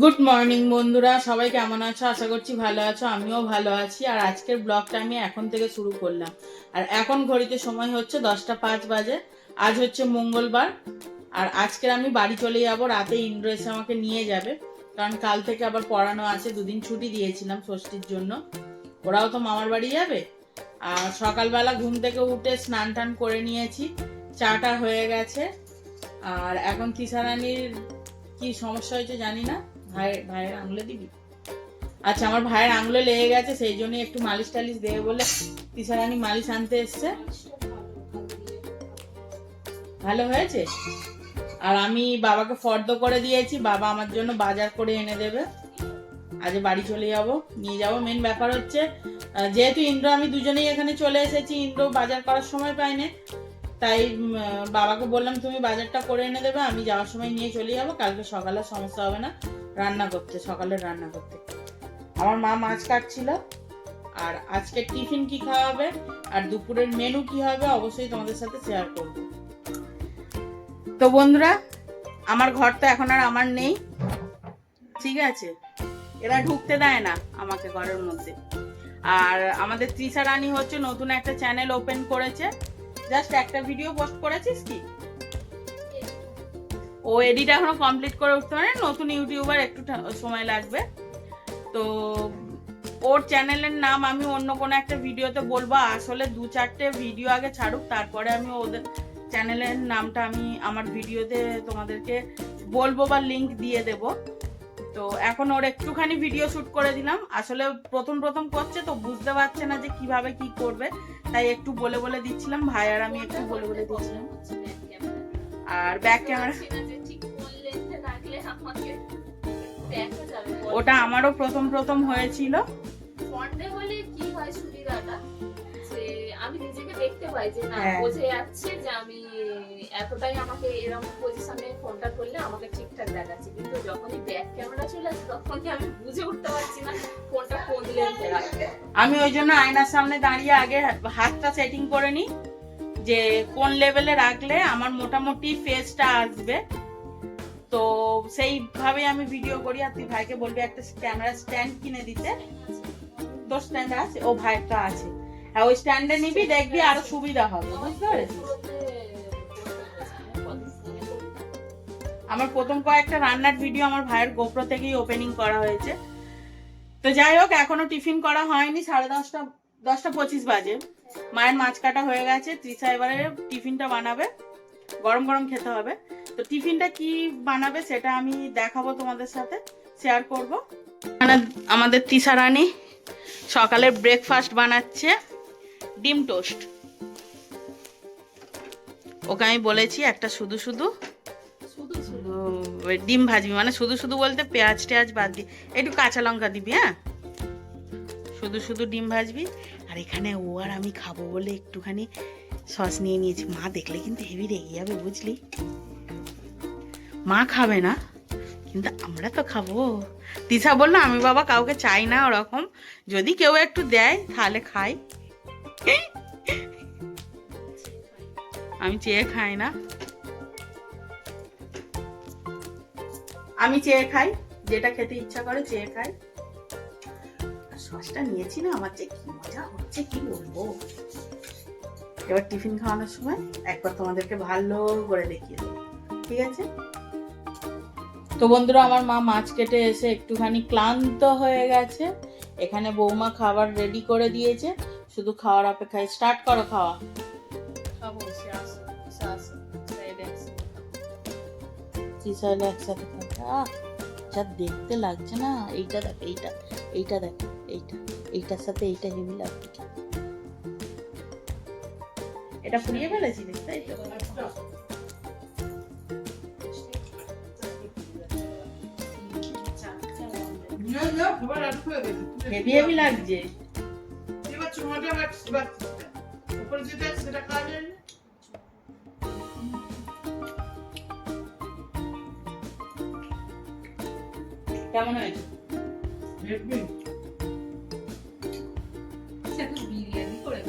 Good morning বন্ধুরা। সবাই কেমন আছো? আশা করছি ভালো আছো। আমিও ভালো আছি। আর আজকের ব্লগটা আমি এখন থেকে শুরু করলাম। আর এখন ঘড়িতে সময় হচ্ছে দশটা পাঁচ বাজে। আজ হচ্ছে মঙ্গলবার। আর আজকের আমি বাড়ি চলে যাব। রাতে ইন্দ্র এসে আমাকে নিয়ে যাবে। কারণ কাল থেকে আবার পড়ানো আছে। দুদিন ছুটি দিয়েছিলাম ষষ্ঠীর জন্য। ওরাও তো মামার বাড়ি যাবে। আর সকালবেলা ঘুম থেকে উঠে স্নান টান করে নিয়েছি। চাটা হয়ে গেছে। আর এখন তিসারানির কি সমস্যা হয়েছে জানি না। ভাই, ভাইয়ের আঙুলে দিবি? আচ্ছা আমার ভাইয়ের আঙুলে লেগে গেছে, সেই জন্যই একটু মালিশ টালিশ দেবে বলে তিসারানি মালিশ আনতে এসছে। ভালো হয়েছে? আর আমি বাবাকে ফর্দ করে দিয়েছি, বাবা আমার জন্য বাজার করে এনে দেবে। আজ বাড়ি চলে যাব, নিয়ে যাব। মেন ব্যাপার হচ্ছে যেহেতু ইন্দ্র, আমি দুজনেই এখানে চলে এসেছি, ইন্দ্র বাজার করার সময় পাইনি তাই বাবাকে বললাম, তুমি বাজারটা করে এনে দেবে, আমি যাওয়ার সময় নিয়ে চলে যাব, কালকে সকালে সমস্যা হবে না। রান্না করতে সকালে রান্না করতে। আমার মা মাছ কাটছিল, আর আজকে টিফিন কি খাওয়া হবে আর দুপুরের মেনু কি হবে অবশ্যই তোমাদের সাথে শেয়ার করব। তো বন্ধুরা, আমার ঘর তো এখন আর আমার নেই, ঠিক আছে? এরা ঢুকতে দেয় না আমাকে ঘরের মধ্যে। আর আমাদের তৃষা রানী হচ্ছে নতুন একটা চ্যানেল ওপেন করেছে। জাস্ট একটা ভিডিও পোস্ট করেছিস কি? ও এডিট এখনও কমপ্লিট করে উঠতে পারে নতুন ইউটিউবার একটু সময় লাগবে। তো ওর চ্যানেলের নাম আমি অন্য কোনো একটা ভিডিওতে বলব, আসলে দু চারটে ভিডিও আগে ছাড়ুক, তারপরে আমি ওদের চ্যানেলের নামটা আমি আমার ভিডিওতে তোমাদেরকে বলব বা লিংক দিয়ে দেব। তো এখন ওর একটুখানি ভিডিও শ্যুট করে দিলাম, আসলে প্রথম প্রথম করছে তো বুঝতে পারছে না যে কীভাবে কি করবে, তাই একটু বলে বলে দিচ্ছিলাম, ভাই আর আমি একটু বলে বলে দিচ্ছিলাম। আর ব্যাক ক্যামেরা ওটা আমারও প্রথম প্রথম হয়েছিল। হলে কি হয় সুবিধাটা? যে আমি নিজেকে দেখতে পাই যে না হ্যাঁ। বোঝা যাচ্ছে যে আমি এতটাই আমাকে এরকম পজিশনে ফোনটা করলে আমাকে ঠিকঠাক দেখাচ্ছে। কিন্তু যখনই ব্যাক ক্যামেরা চলে আসে তখনই আমি বুঝে উঠতে পারছি না ফোনটা কোন লেন্সে রাখব আমি ওই জন্য আয়নার সামনে দাঁড়িয়ে আগে হাতটা সেটিং করে নিই। যে কোন লেভেলে রাখলে আমার মোটামুটি ফেসটা আসবে। তো সেইভাবে আমি ভিডিও করি আর তুই ভাইকে বলবি একটা ক্যামেরা স্ট্যান্ড কিনে দিতে। তোর স্ট্যান্ড আছে? ও ভাইয়েরটা আছে। হ্যাঁ ওই স্ট্যান্ডে নিবি, দেখবি আরও সুবিধা হবে, বুঝতে পেরেছিস? আমার প্রথম কয়েকটা রান্নার ভিডিও আমার ভাইয়ের গোপ্রো থেকেই ওপেনিং করা হয়েছে। তো যাই হোক, এখনও টিফিন করা হয়নি, সাড়ে দশটা দশটা পঁচিশ বাজে। মায়ের মাছ কাটা হয়ে গেছে তৃষা এবারে টিফিনটা বানাবে। গরম গরম খেতে হবে। তো টিফিনটা কি বানাবে সেটা আমি দেখাবো তোমাদের সাথে শেয়ার করব। আমাদের তৃষা রানী সকালের ব্রেকফাস্ট বানাচ্ছে ডিম টোস্ট। ওকে আমি বলেছি একটা শুধু শুধু শুধু শুধু। ডিম ভাজবি মানে শুধু শুধু বলতে পেঁয়াজ টেয়াজ বাদ দিয়ে একটু কাঁচা লঙ্কা দিবি হ্যাঁ? শুধু শুধু ডিম ভাজবি। আর এখানে ও আর আমি খাব বলে একটুখানি সস নিয়ে নিয়েছি। মা দেখলে কিন্তু হেভি রেগে যাবে, বুঝলি? মা খাবে না, কিন্তু আমরা তো খাব। দিশা বলল, আমি বাবা কাউকে চাই না ওরকম। যদি কেউ একটু দেয়, তাহলে খাই। আমি চেয়ে খাই না। আমি চেয়ে খাই, যেটা খেতে ইচ্ছা করে চেয়ে খাই। সসটা নিয়েছি না আমার যে কি মজা হচ্ছে কি বলব? এবার টিফিন খাওয়ানোর সময় একবার তোমাদেরকে ভালো করে দেখিয়ে দেবো ঠিক আছে? তো বন্ধুরা আমার মা মাছ কেটে এসে একটুখানি ক্লান্ত হয়ে গেছে। এখানে বৌমা খাবার রেডি করে দিয়েছে। শুধু খাওয়ার অপেক্ষায় স্টার্ট করো খাওয়া। একসাথে যা দেখতে লাগছে না? এইটা দেখ, এইটা এইটা দেখ, এইটা, এইটার সাথে এইটা হেভি লাগবে এটা পুড়িয়ে ফেলেছিলিস তাই তো? হেভি হেভি লাগছে। কেমন হয়েছে সে বিরিয়ানি করে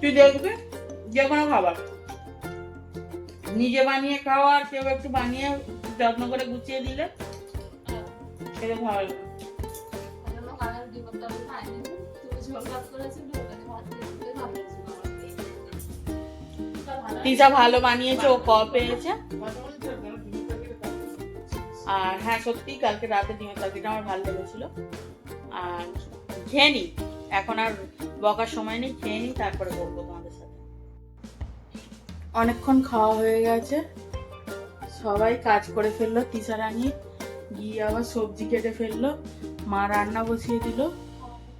তুই দেখবি যে কোনো খাবার। নিজে বানিয়ে খাওয়া আর কেউ একটু বানিয়ে যত্ন করে গুছিয়ে দিলে খেতে ভালো লাগে। ঝোল ভাত করেছিলে, ভাত ওটা ভালো বানিয়েছে, ও ক পেয়েছে। আর হ্যাঁ সত্যি কালকে রাতে ডিমের তরকারিটা আমার ভালো লেগেছিল। আর খেয়ে নি, এখন আর বকার সময় নেই, খেয়ে নি, তারপরে বলব তোমাদের সাথে। অনেকক্ষণ খাওয়া হয়ে গেছে, সবাই কাজ করে ফেলল তিশা রানী গিয়ে আবার সবজি কেটে ফেলল, মা রান্না বসিয়ে দিল,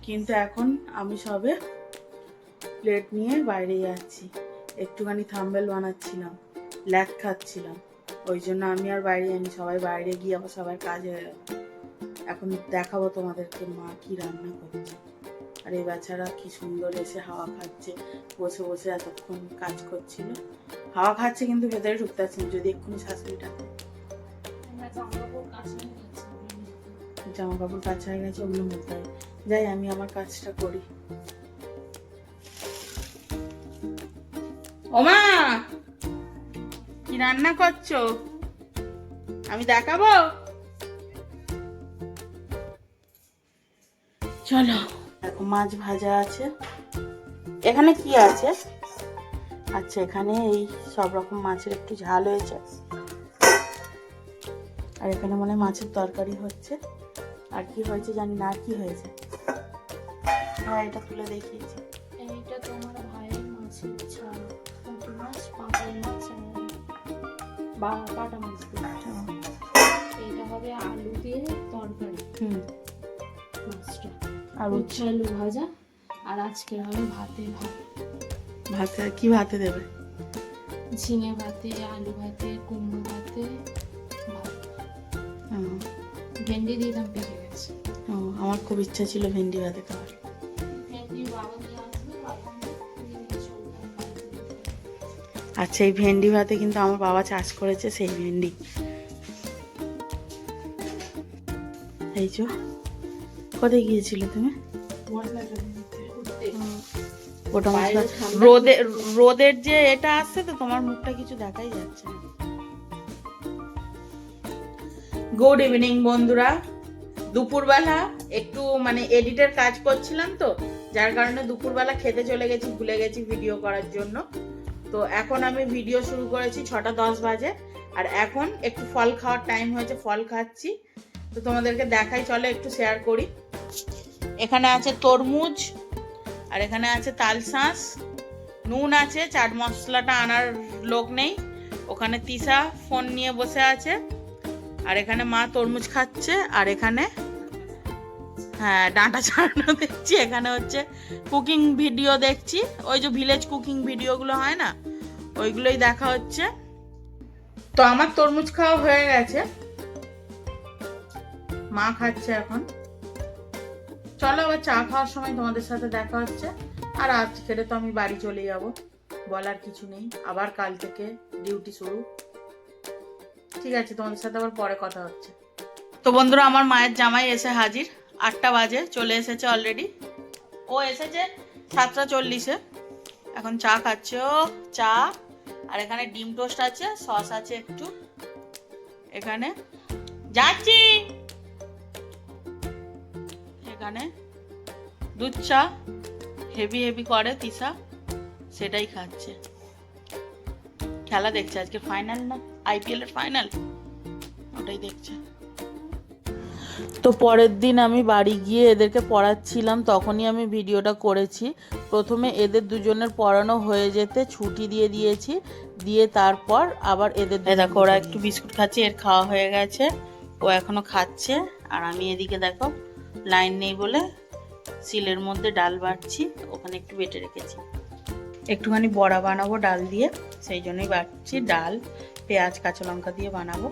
কিন্তু এখন আমি সবে প্লেট নিয়ে বাইরে যাচ্ছি। একটুখানি থাম্বেল বানাচ্ছিলাম ল্যাক খাচ্ছিলাম। ওই জন্য আমি আর বাইরে আমি সবাই বাইরে গিয়ে আবার সবাই কাজে হয়ে গেল। এখন দেখাবো তোমাদেরকে মা কি রান্না করছে। আর এই বেচারা কি সুন্দর এসে হাওয়া খাচ্ছে বসে বসে এতক্ষণ কাজ করছিল। হাওয়া খাচ্ছে কিন্তু ভেতরে ঢুকতে না, যদি এক্ষুনি শাশুড়িটা জামা কাপড় কাছা হয়ে গেছে ওগুলো মধ্যে যাই আমি আমার কাজটা করি। ওমা কি রান্না করছ? আমি দেখাবো? চলো। দেখো মাছ ভাজা আছে। এখানে কি আছে? আচ্ছা এখানে এই সব রকম মাছের একটু ঝাল হয়েছে। আর এখানে মনে হয় মাছের তরকারি হচ্ছে। আর কি হয়েছে জানি না কি হয়েছে? হ্যাঁ এটা তুলে দেখিয়েছি। বা বাটা মাছ দিয়ে। এইটা হবে আলু দিয়ে তরকারি। হুম। মাছটা। আর উচ্ছে আলু ভাজা। আর আজকে হবে ভাতে ভাত। ভাতে কি ভাতে দেবে? ঝিঙে ভাতে আলু ভাতে কুমড়ো ভাতে ভেন্ডি দিলাম পেকে গেছে। ও, আমার খুব ইচ্ছা ছিল ভেন্ডি ভাতে খাওয়ার। ভেন্ডি বাবা নিয়ে আসবে আচ্ছা এই ভেন্ডি ভাতে কিন্তু আমার বাবা চাষ করেছে সেই ভেন্ডি। এই যে কোথায় গিয়েছিল তুমি? ওটা মশলা রোদের যে এটা আসছে তো তোমার মুখটা কিছু দেখাই যাচ্ছে না। গুড ইভিনিং বন্ধুরা। দুপুরবেলা একটু মানে এডিটের কাজ করছিলাম তো যার কারণে দুপুরবেলা খেতে চলে গেছি ভুলে গেছি ভিডিও করার জন্য। তো এখন আমি ভিডিও শুরু করেছি ছটা দশ বাজে, আর এখন একটু ফল খাওয়ার টাইম হয়েছে, ফল খাচ্ছি। তো তোমাদেরকে দেখাই, চলে একটু শেয়ার করি। এখানে আছে তরমুজ, আর এখানে আছে তাল শাঁস, নুন আছে, চাট মশলাটা আনার লোক নেই। ওখানে তিশা ফোন নিয়ে বসে আছে, আর এখানে মা তরমুজ খাচ্ছে, আর এখানে হ্যাঁ ডাঁটা ছাড়ানো দেখছি, এখানে হচ্ছে কুকিং ভিডিও দেখছি। ওই যে ভিলেজ কুকিং ভিডিওগুলো হয় না, ওইগুলোই দেখা হচ্ছে। তো আমার তরমুজ খাওয়া হয়ে গেছে। মা খাচ্ছে এখন। চলো আবার চা খাওয়ার সময় তোমাদের সাথে দেখা হচ্ছে। আর আজ আজকের তো আমি বাড়ি চলে যাব, বলার কিছু নেই। আবার কাল থেকে ডিউটি শুরু। ঠিক আছে, তোমাদের সাথে আবার পরে কথা হচ্ছে। তো বন্ধুরা, আমার মায়ের জামাই এসে হাজির। আটটা বাজে, চলে এসেছে অলরেডি ও এসেছে সাতটা চল্লিশে। এখন চা খাচ্ছে ও, চা। আর এখানে ডিম টোস্ট আছে, সস আছে একটু। এখানে যাচ্ছি। এখানে দুধ চা হেভি হেভি করে তিশা সেটাই খাচ্ছে। খেলা দেখছে আজকে ফাইনাল না আইপিএল এর ফাইনাল ওটাই দেখছে। তো পরের দিন আমি বাড়ি গিয়ে এদেরকে পড়াচ্ছিলাম তখনই আমি ভিডিওটা করেছি। প্রথমে এদের দুজনের পড়ানো হয়ে যেতে ছুটি দিয়ে দিয়েছি দিয়ে তারপর আবার এদের দেখো ওরা একটু বিস্কুট খাচ্ছে এর খাওয়া হয়ে গেছে। ও এখনও খাচ্ছে আর আমি এদিকে দেখো লাইন নেই বলে সিলের মধ্যে ডাল বাটছি ওখানে একটু বেটে রেখেছি। একটুখানি বড়া বানাবো ডাল দিয়ে সেই জন্যই বাটছি ডাল পেঁয়াজ কাঁচা লঙ্কা দিয়ে বানাবো।